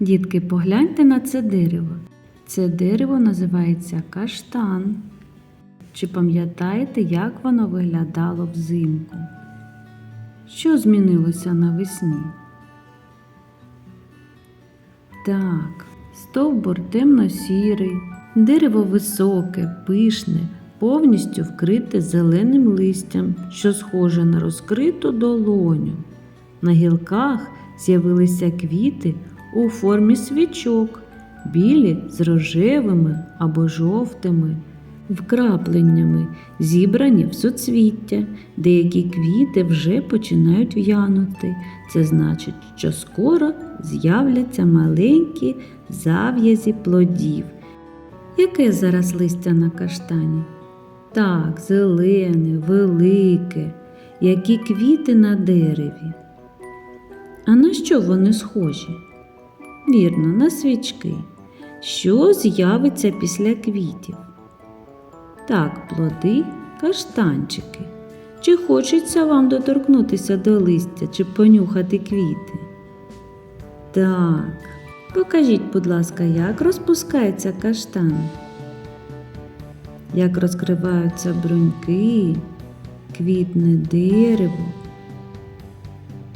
Дітки, погляньте на це дерево. Це дерево називається каштан. Чи пам'ятаєте, як воно виглядало взимку? Що змінилося навесні? Так, стовбур темно-сірий, дерево високе, пишне, повністю вкрите зеленим листям, що схоже на розкриту долоню. На гілках з'явилися квіти у формі свічок, білі з рожевими або жовтими вкрапленнями, зібрані в суцвіття. Деякі квіти вже починають в'янути. Це значить, що скоро з'являться маленькі зав'язі плодів. Яке зараз листя на каштані? Так, зелене, велике, які квіти на дереві. А на що вони схожі? Вірно, на свічки. Що з'явиться після квітів? Так, плоди, каштанчики. Чи хочеться вам доторкнутися до листя чи понюхати квіти? Так, покажіть, будь ласка, як розпускається каштан, як розкриваються бруньки, квітне дерево.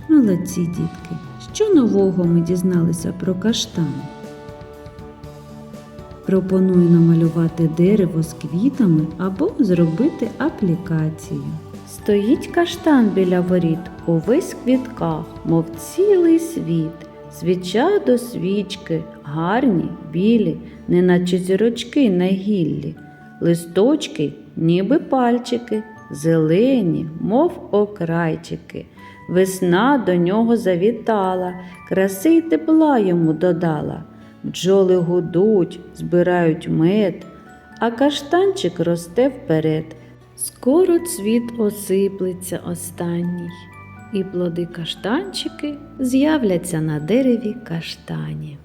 Молодці, дітки, що нового ми дізналися про каштан? Пропоную намалювати дерево з квітами або зробити аплікацію. Стоїть каштан біля воріт, увесь в квітках, мов цілий світ. Свіча до свічки, гарні, білі, неначе зірочки на гіллі, листочки, ніби пальчики, зелені, мов окрайчики. Весна до нього завітала, краси й тепла йому додала. Бджоли гудуть, збирають мед, а каштанчик росте вперед. Скоро цвіт осиплеться останній, і плоди каштанчики з'являться на дереві каштані.